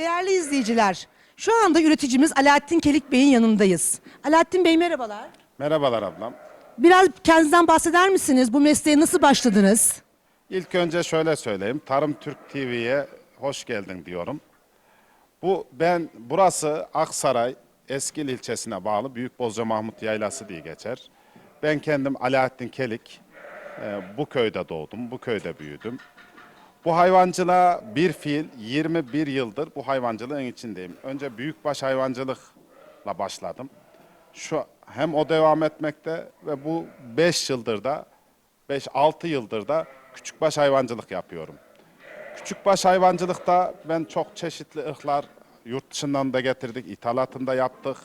Değerli izleyiciler, şu anda üreticimiz Alaaddin Kelik Bey'in yanındayız. Alaaddin Bey merhabalar. Merhabalar ablam. Biraz kendinizden bahseder misiniz? Bu mesleğe nasıl başladınız? İlk önce şöyle söyleyeyim. Tarım Türk TV'ye hoş geldin diyorum. Bu ben burası Aksaray Eskil ilçesine bağlı Büyükbozca Mahmut Yaylası diye geçer. Ben kendim Alaaddin Kelik. e, bu köyde doğdum, bu köyde büyüdüm. Bu hayvancılığa bir fiil 21 yıldır bu hayvancılığın içindeyim. Önce büyükbaş hayvancılıkla başladım. Şu hem o devam etmekte ve bu 5 yıldır da 5-6 yıldır da küçükbaş hayvancılık yapıyorum. Küçükbaş hayvancılıkta ben çok çeşitli ırklar yurt dışından da getirdik, ithalatını da yaptık.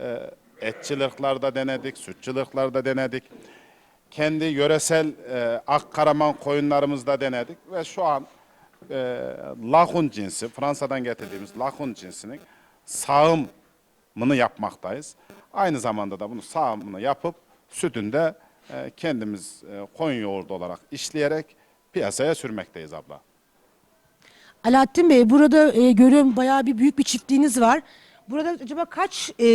Ee, etçil ırklarda denedik, sütçül ırklarda denedik. Kendi yöresel e, Akkaraman koyunlarımızda denedik ve şu an e, lahun cinsi, Fransa'dan getirdiğimiz lahun cinsinin sağımını yapmaktayız. Aynı zamanda da bunu sağımını yapıp sütünü de e, kendimiz e, koyun yoğurdu olarak işleyerek piyasaya sürmekteyiz abla. Alaaddin Bey burada e, görüyorum bayağı bir büyük bir çiftliğiniz var. Burada acaba kaç e,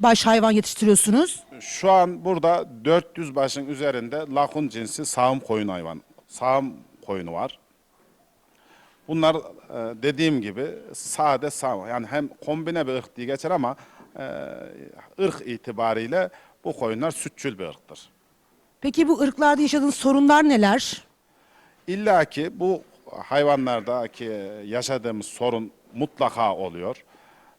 baş hayvan yetiştiriyorsunuz? Şu an burada 400 başın üzerinde lahun cinsi sağım koyun hayvan, sağım koyunu var. Bunlar e, dediğim gibi sade sağım yani hem kombine bir ırk diye geçer ama e, ırk itibariyle bu koyunlar sütçül bir ırktır. Peki bu ırklarda yaşadığınız sorunlar neler? İlla ki bu hayvanlardaki yaşadığımız sorun mutlaka oluyor.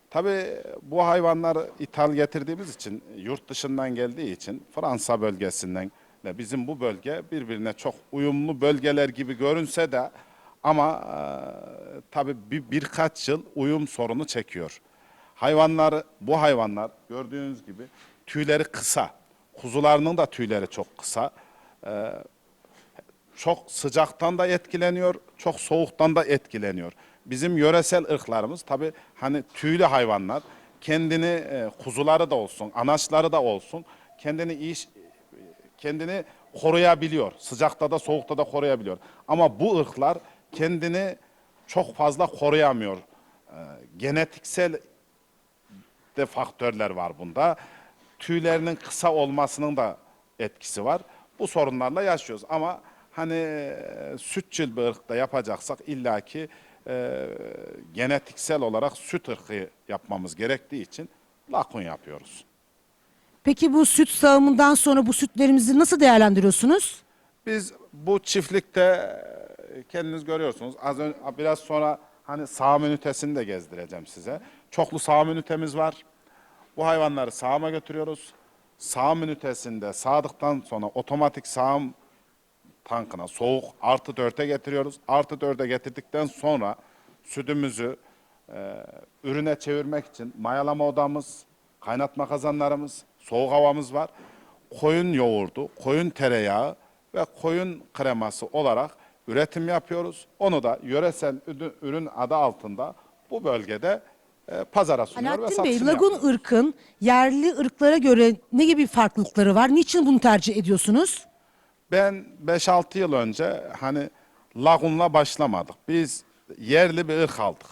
Tabii bu hayvanlar ithal getirdiğimiz için, yurt dışından geldiği için Fransa bölgesinden ve bizim bu bölge birbirine çok uyumlu bölgeler gibi görünse de ama e, tabii bir, birkaç yıl uyum sorunu çekiyor. Hayvanlar, bu hayvanlar gördüğünüz gibi tüyleri kısa. Kuzularının da tüyleri çok kısa. Çok sıcaktan da etkileniyor, çok soğuktan da etkileniyor. Bizim yöresel ırklarımız tabii hani tüylü hayvanlar kendini e, kuzuları da olsun, anaçları da olsun kendini iyi kendini koruyabiliyor. Sıcakta da soğukta da koruyabiliyor. Ama bu ırklar kendini çok fazla koruyamıyor. Ee, genetiksel de faktörler var bunda. Tüylerinin kısa olmasının da etkisi var. Bu sorunlarla yaşıyoruz ama hani e, sütçül bir ırkta yapacaksak illaki e, genetiksel olarak süt ırkı yapmamız gerektiği için lakun yapıyoruz. Peki bu süt sağımından sonra bu sütlerimizi nasıl değerlendiriyorsunuz? Biz bu çiftlikte e, kendiniz görüyorsunuz. Az önce biraz sonra hani sağım ünitesini de gezdireceğim size. Çoklu sağım ünitemiz var. Bu hayvanları sağıma götürüyoruz. Sağım ünitesinde sağdıktan sonra otomatik sağım tankına soğuk artı dörte getiriyoruz. Artı dörde getirdikten sonra sütümüzü e, ürüne çevirmek için mayalama odamız, kaynatma kazanlarımız, soğuk havamız var. Koyun yoğurdu, koyun tereyağı ve koyun kreması olarak üretim yapıyoruz. Onu da yöresel ürün- adı altında bu bölgede e, pazara sunuyor ve Alaaddin Bey, satışını Lagun yapıyoruz. ırkın yerli ırklara göre ne gibi farklılıkları var? Niçin bunu tercih ediyorsunuz? Ben 5-6 yıl önce hani lagunla başlamadık. Biz yerli bir ırk aldık.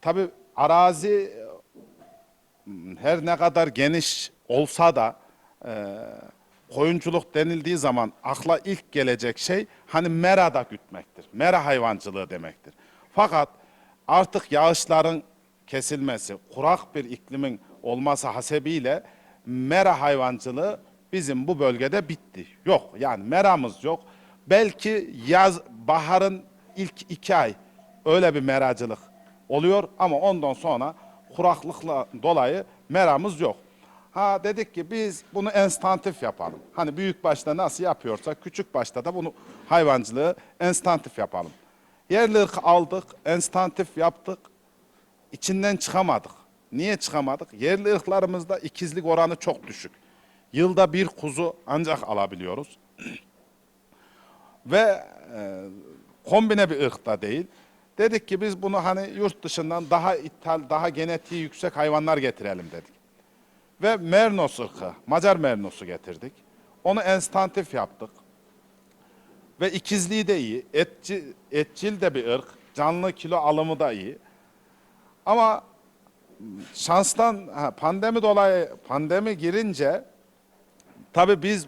Tabii arazi e, her ne kadar geniş olsa da e, koyunculuk denildiği zaman akla ilk gelecek şey hani merada gütmektir. Mera hayvancılığı demektir. Fakat artık yağışların kesilmesi, kurak bir iklimin olması hasebiyle mera hayvancılığı bizim bu bölgede bitti. Yok yani meramız yok. Belki yaz, baharın ilk iki ay öyle bir meracılık oluyor ama ondan sonra kuraklıkla dolayı meramız yok. Ha dedik ki biz bunu enstantif yapalım. Hani büyük başta nasıl yapıyorsak küçük başta da bunu hayvancılığı enstantif yapalım. Yerli aldık, enstantif yaptık. İçinden çıkamadık. Niye çıkamadık? Yerli ırklarımızda ikizlik oranı çok düşük. Yılda bir kuzu ancak alabiliyoruz. Ve e, kombine bir ırk da değil. Dedik ki biz bunu hani yurt dışından daha ithal, daha genetiği yüksek hayvanlar getirelim dedik. Ve Mernos ırkı, Macar Mernos'u getirdik. Onu enstantif yaptık. Ve ikizliği de iyi. Etçi, etçil de bir ırk. Canlı kilo alımı da iyi. Ama şanstan pandemi dolayı pandemi girince tabii biz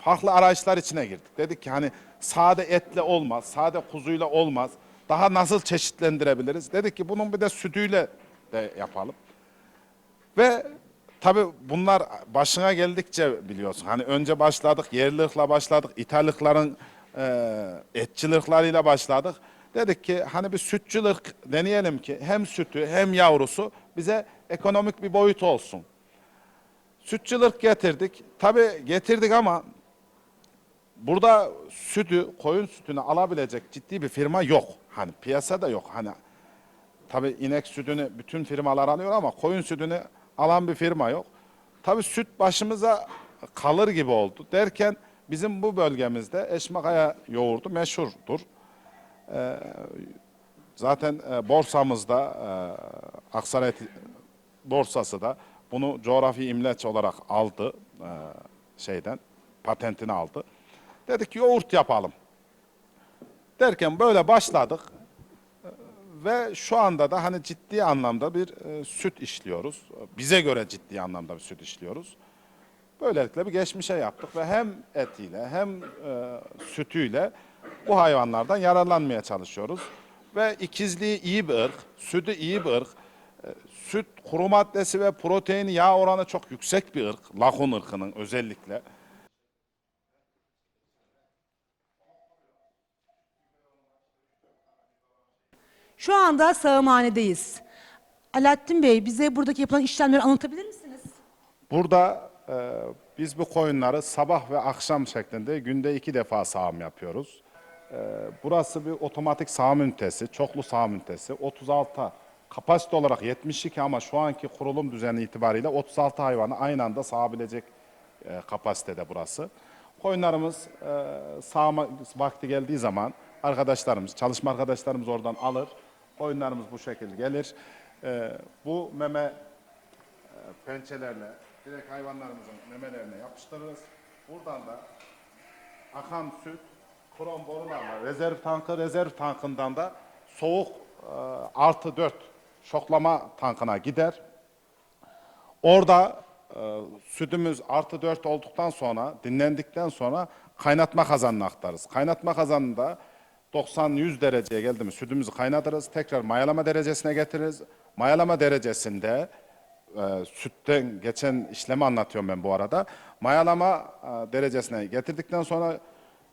farklı arayışlar içine girdik. Dedik ki hani sade etle olmaz, sade kuzuyla olmaz. Daha nasıl çeşitlendirebiliriz? Dedik ki bunun bir de sütüyle de yapalım. Ve tabii bunlar başına geldikçe biliyorsun. Hani önce başladık, yerli ırkla başladık, İtalyakların e, etçil ırklarıyla başladık. Dedik ki hani bir sütçül ırk deneyelim ki hem sütü hem yavrusu bize ekonomik bir boyut olsun. Sütçül ırk getirdik. Tabii getirdik ama burada sütü, koyun sütünü alabilecek ciddi bir firma yok. Hani piyasada yok. Hani Tabii inek sütünü bütün firmalar alıyor ama koyun sütünü alan bir firma yok. Tabii süt başımıza kalır gibi oldu derken bizim bu bölgemizde Eşmakaya yoğurdu meşhurdur. Ee, zaten e, borsamızda e, Aksaray borsası da bunu coğrafi imleç olarak aldı e, şeyden patentini aldı. Dedik yoğurt yapalım. Derken böyle başladık ve şu anda da hani ciddi anlamda bir e, süt işliyoruz. Bize göre ciddi anlamda bir süt işliyoruz. Böylelikle bir geçmişe yaptık ve hem etiyle hem e, sütüyle bu hayvanlardan yararlanmaya çalışıyoruz. Ve ikizliği iyi bir ırk, sütü iyi bir ırk. Süt kuru maddesi ve protein yağ oranı çok yüksek bir ırk. Lahun ırkının özellikle. Şu anda sağımhanedeyiz. Alaaddin Bey bize buradaki yapılan işlemleri anlatabilir misiniz? Burada e, biz bu koyunları sabah ve akşam şeklinde günde iki defa sağım yapıyoruz. E, burası bir otomatik sağım ünitesi, çoklu sağım ünitesi. 36 kapasite olarak 72 ama şu anki kurulum düzeni itibariyle 36 hayvanı aynı anda sağabilecek e, kapasitede burası. Koyunlarımız e, sağma vakti geldiği zaman arkadaşlarımız, çalışma arkadaşlarımız oradan alır. Koyunlarımız bu şekilde gelir. E, bu meme e, pençelerle direkt hayvanlarımızın memelerine yapıştırırız. Buradan da akan süt krom borularla rezerv tankı, rezerv tankından da soğuk e, artı 4 şoklama tankına gider. Orada e, sütümüz artı 4 olduktan sonra, dinlendikten sonra kaynatma kazanına aktarırız. Kaynatma kazanında 90-100 dereceye geldi mi sütümüzü kaynatırız. Tekrar mayalama derecesine getiririz. Mayalama derecesinde e, sütten geçen işlemi anlatıyorum ben bu arada. Mayalama e, derecesine getirdikten sonra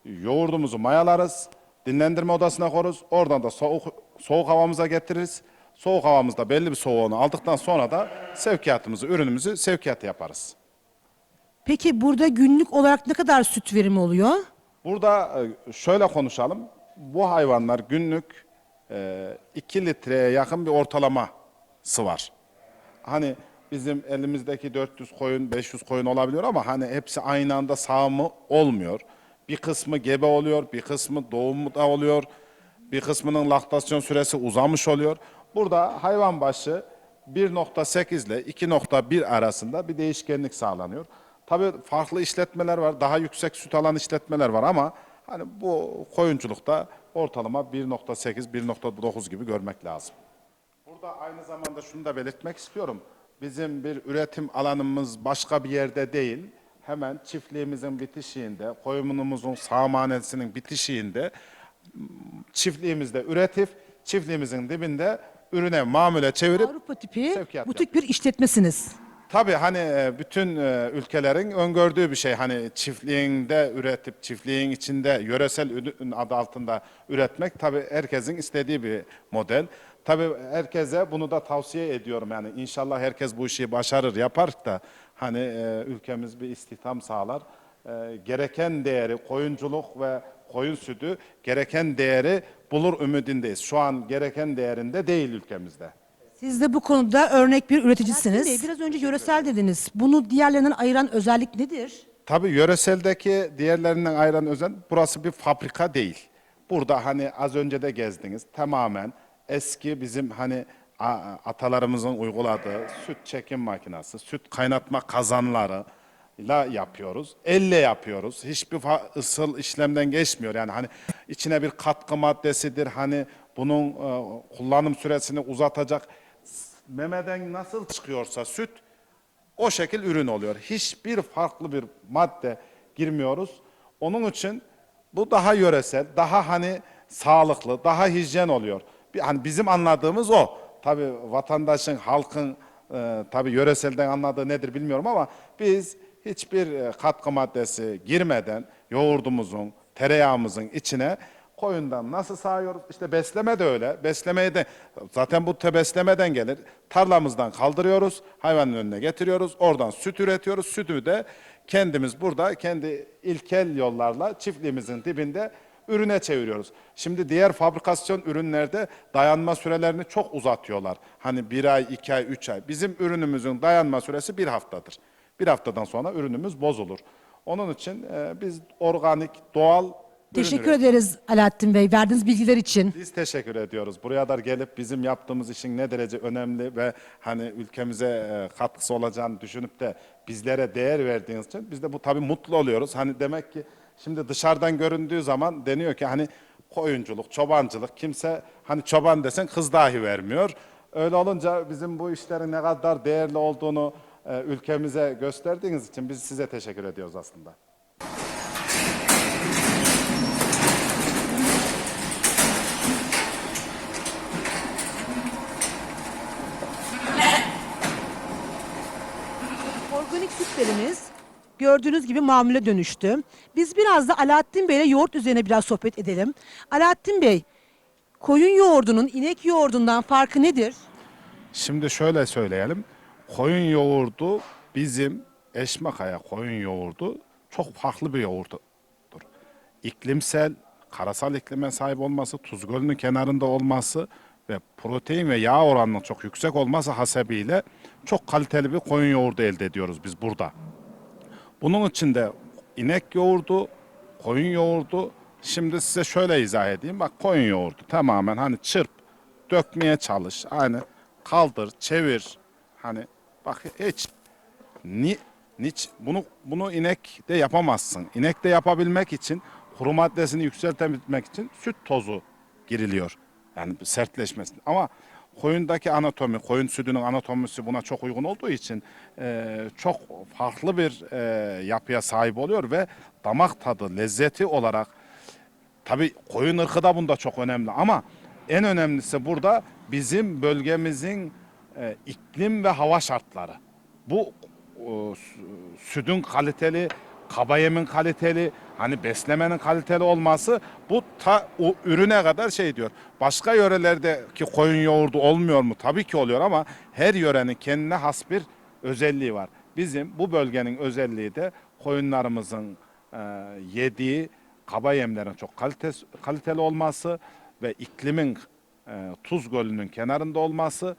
yoğurdumuzu mayalarız. Dinlendirme odasına koruz. Oradan da soğuk soğuk havamıza getiririz. Soğuk havamızda belli bir soğuğunu aldıktan sonra da sevkiyatımızı, ürünümüzü sevkiyat yaparız. Peki burada günlük olarak ne kadar süt verimi oluyor? Burada e, şöyle konuşalım. Bu hayvanlar günlük 2 litreye yakın bir ortalaması var. Hani bizim elimizdeki 400 koyun, 500 koyun olabiliyor ama hani hepsi aynı anda sağımı olmuyor. Bir kısmı gebe oluyor, bir kısmı doğumda oluyor, bir kısmının laktasyon süresi uzamış oluyor. Burada hayvan başı 1.8 ile 2.1 arasında bir değişkenlik sağlanıyor. Tabii farklı işletmeler var, daha yüksek süt alan işletmeler var ama hani bu koyunculukta ortalama 1.8, 1.9 gibi görmek lazım. Burada aynı zamanda şunu da belirtmek istiyorum. Bizim bir üretim alanımız başka bir yerde değil. Hemen çiftliğimizin bitişiğinde, koyunumuzun sağmanesinin bitişiğinde çiftliğimizde üretif, çiftliğimizin dibinde ürüne mamule çevirip Avrupa tipi sevkiyat butik bir işletmesiniz. Tabii hani e, bütün e, ülkelerin öngördüğü bir şey. Hani çiftliğinde üretip çiftliğin içinde yöresel ürün adı altında üretmek tabii herkesin istediği bir model. Tabii herkese bunu da tavsiye ediyorum yani inşallah herkes bu işi başarır yapar da hani e, ülkemiz bir istihdam sağlar. Gereken değeri koyunculuk ve koyun sütü gereken değeri bulur ümidindeyiz. Şu an gereken değerinde değil ülkemizde. Siz de bu konuda örnek bir üreticisiniz. Bey, biraz önce yöresel dediniz. Bunu diğerlerinden ayıran özellik nedir? Tabii yöreseldeki diğerlerinden ayıran özel burası bir fabrika değil. Burada hani az önce de gezdiniz tamamen eski bizim hani atalarımızın uyguladığı süt çekim makinesi, süt kaynatma kazanları la yapıyoruz. Elle yapıyoruz. Hiçbir ısıl işlemden geçmiyor. Yani hani içine bir katkı maddesidir. Hani bunun e, kullanım süresini uzatacak memeden nasıl çıkıyorsa süt o şekil ürün oluyor. Hiçbir farklı bir madde girmiyoruz. Onun için bu daha yöresel, daha hani sağlıklı, daha hijyen oluyor. Bir, hani bizim anladığımız o. Tabii vatandaşın, halkın e, tabii yöreselden anladığı nedir bilmiyorum ama biz hiçbir e, katkı maddesi girmeden yoğurdumuzun, tereyağımızın içine koyundan nasıl sağıyoruz? İşte besleme de öyle. Beslemeyi de zaten bu te beslemeden gelir. Tarlamızdan kaldırıyoruz, hayvanın önüne getiriyoruz. Oradan süt üretiyoruz. Sütü de kendimiz burada kendi ilkel yollarla çiftliğimizin dibinde ürüne çeviriyoruz. Şimdi diğer fabrikasyon ürünlerde dayanma sürelerini çok uzatıyorlar. Hani bir ay, iki ay, üç ay. Bizim ürünümüzün dayanma süresi bir haftadır. Bir haftadan sonra ürünümüz bozulur. Onun için e, biz organik, doğal ürün Teşekkür üretiyoruz. ederiz Alaaddin Bey verdiğiniz bilgiler için. Biz teşekkür ediyoruz. Buraya kadar gelip bizim yaptığımız işin ne derece önemli ve hani ülkemize e, katkısı olacağını düşünüp de bizlere değer verdiğiniz için biz de bu tabii mutlu oluyoruz. Hani demek ki şimdi dışarıdan göründüğü zaman deniyor ki hani koyunculuk, çobancılık kimse hani çoban desen kız dahi vermiyor. Öyle olunca bizim bu işlerin ne kadar değerli olduğunu ülkemize gösterdiğiniz için biz size teşekkür ediyoruz aslında. Organik sütlerimiz gördüğünüz gibi mamule dönüştü. Biz biraz da Alaaddin Bey ile yoğurt üzerine biraz sohbet edelim. Alaaddin Bey, koyun yoğurdunun inek yoğurdundan farkı nedir? Şimdi şöyle söyleyelim. Koyun yoğurdu bizim Eşmakaya koyun yoğurdu çok farklı bir yoğurttur. İklimsel, karasal iklime sahip olması, Tuz Gölü'nün kenarında olması ve protein ve yağ oranının çok yüksek olması hasebiyle çok kaliteli bir koyun yoğurdu elde ediyoruz biz burada. Bunun içinde inek yoğurdu, koyun yoğurdu. Şimdi size şöyle izah edeyim. Bak koyun yoğurdu tamamen hani çırp, dökmeye çalış. Hani kaldır, çevir. Hani bak hiç ni, niç bunu bunu inek de yapamazsın. İnek de yapabilmek için kuru maddesini yükseltebilmek için süt tozu giriliyor. Yani sertleşmesin. Ama koyundaki anatomi, koyun sütünün anatomisi buna çok uygun olduğu için e, çok farklı bir e, yapıya sahip oluyor ve damak tadı, lezzeti olarak Tabii koyun ırkı da bunda çok önemli ama en önemlisi burada bizim bölgemizin e, iklim ve hava şartları. Bu e, sütün kaliteli, kaba yemin kaliteli, hani beslemenin kaliteli olması bu ta o ürüne kadar şey diyor. Başka yörelerdeki koyun yoğurdu olmuyor mu? Tabii ki oluyor ama her yörenin kendine has bir özelliği var. Bizim bu bölgenin özelliği de koyunlarımızın e, yediği kaba yemlerin çok kalites, kaliteli olması ve iklimin e, Tuz Gölü'nün kenarında olması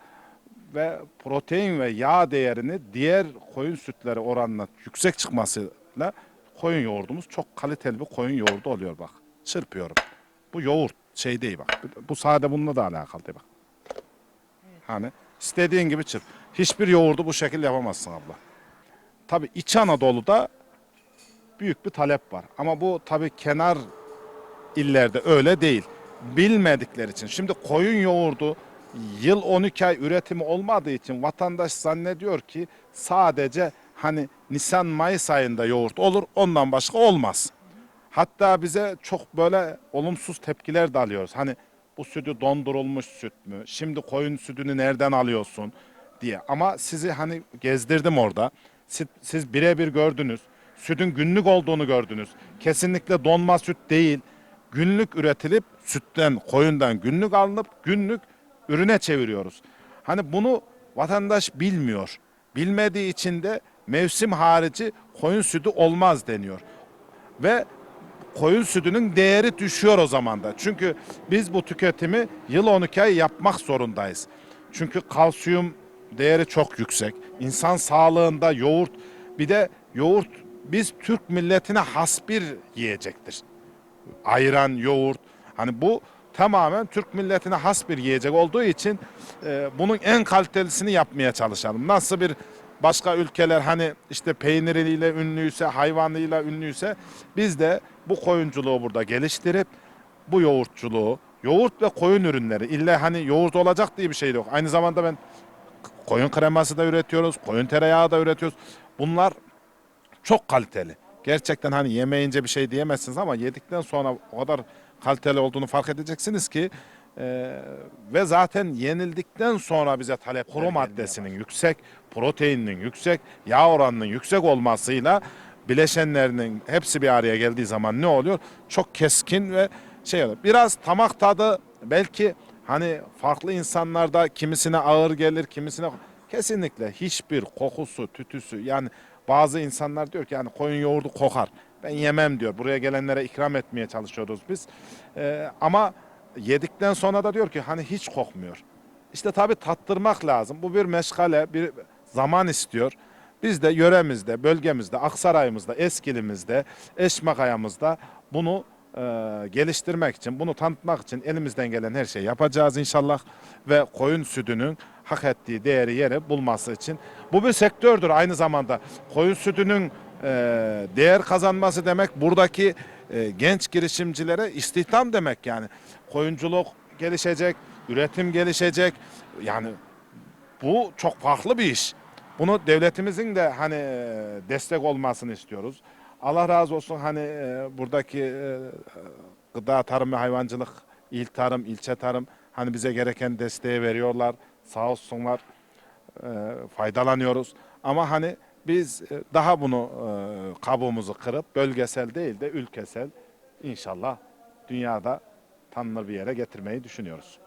ve protein ve yağ değerini diğer koyun sütleri oranla yüksek çıkmasıyla koyun yoğurdumuz çok kaliteli bir koyun yoğurdu oluyor bak. Çırpıyorum. Bu yoğurt şey değil bak. Bu sade bununla da alakalı değil bak. Hani istediğin gibi çırp. Hiçbir yoğurdu bu şekilde yapamazsın abla. Tabii İç Anadolu'da büyük bir talep var. Ama bu tabii kenar illerde öyle değil. Bilmedikleri için. Şimdi koyun yoğurdu yıl 12 ay üretimi olmadığı için vatandaş zannediyor ki sadece hani Nisan Mayıs ayında yoğurt olur ondan başka olmaz. Hatta bize çok böyle olumsuz tepkiler de alıyoruz. Hani bu sütü dondurulmuş süt mü? Şimdi koyun sütünü nereden alıyorsun diye. Ama sizi hani gezdirdim orada. Siz, siz birebir gördünüz. Sütün günlük olduğunu gördünüz. Kesinlikle donma süt değil. Günlük üretilip sütten, koyundan günlük alınıp günlük ürüne çeviriyoruz. Hani bunu vatandaş bilmiyor. Bilmediği için de mevsim harici koyun sütü olmaz deniyor. Ve koyun sütünün değeri düşüyor o zaman da. Çünkü biz bu tüketimi yıl 12 ay yapmak zorundayız. Çünkü kalsiyum değeri çok yüksek. İnsan sağlığında yoğurt bir de yoğurt biz Türk milletine has bir yiyecektir. Ayran, yoğurt hani bu tamamen Türk milletine has bir yiyecek olduğu için e, bunun en kalitelisini yapmaya çalışalım. Nasıl bir başka ülkeler hani işte peyniriyle ünlüyse, hayvanıyla ünlüyse biz de bu koyunculuğu burada geliştirip bu yoğurtçuluğu, yoğurt ve koyun ürünleri illa hani yoğurt olacak diye bir şey yok. Aynı zamanda ben koyun kreması da üretiyoruz, koyun tereyağı da üretiyoruz. Bunlar çok kaliteli. Gerçekten hani yemeyince bir şey diyemezsiniz ama yedikten sonra o kadar kaliteli olduğunu fark edeceksiniz ki e, ve zaten yenildikten sonra bize talep kuru maddesinin yüksek, proteininin yüksek, yağ oranının yüksek olmasıyla bileşenlerinin hepsi bir araya geldiği zaman ne oluyor? Çok keskin ve şey oluyor. Biraz tamak tadı belki hani farklı insanlarda kimisine ağır gelir, kimisine kesinlikle hiçbir kokusu, tütüsü yani bazı insanlar diyor ki yani koyun yoğurdu kokar. Ben yemem diyor. Buraya gelenlere ikram etmeye çalışıyoruz biz. Ee, ama yedikten sonra da diyor ki hani hiç kokmuyor. İşte tabii tattırmak lazım. Bu bir meşgale, bir zaman istiyor. Biz de yöremizde, bölgemizde, Aksaray'ımızda, Eskilimizde, Eşmakaya'mızda bunu e, geliştirmek için, bunu tanıtmak için elimizden gelen her şeyi yapacağız inşallah. Ve koyun sütünün hak ettiği değeri yere bulması için. Bu bir sektördür aynı zamanda. Koyun sütünün e, değer kazanması demek buradaki e, genç girişimcilere istihdam demek yani. Koyunculuk gelişecek, üretim gelişecek. Yani bu çok farklı bir iş. Bunu devletimizin de hani destek olmasını istiyoruz. Allah razı olsun hani e, buradaki e, gıda tarım ve hayvancılık, il tarım, ilçe tarım hani bize gereken desteği veriyorlar. Sağ olsunlar. E, faydalanıyoruz. Ama hani biz e, daha bunu e, kabuğumuzu kırıp bölgesel değil de ülkesel inşallah dünyada tanınır bir yere getirmeyi düşünüyoruz.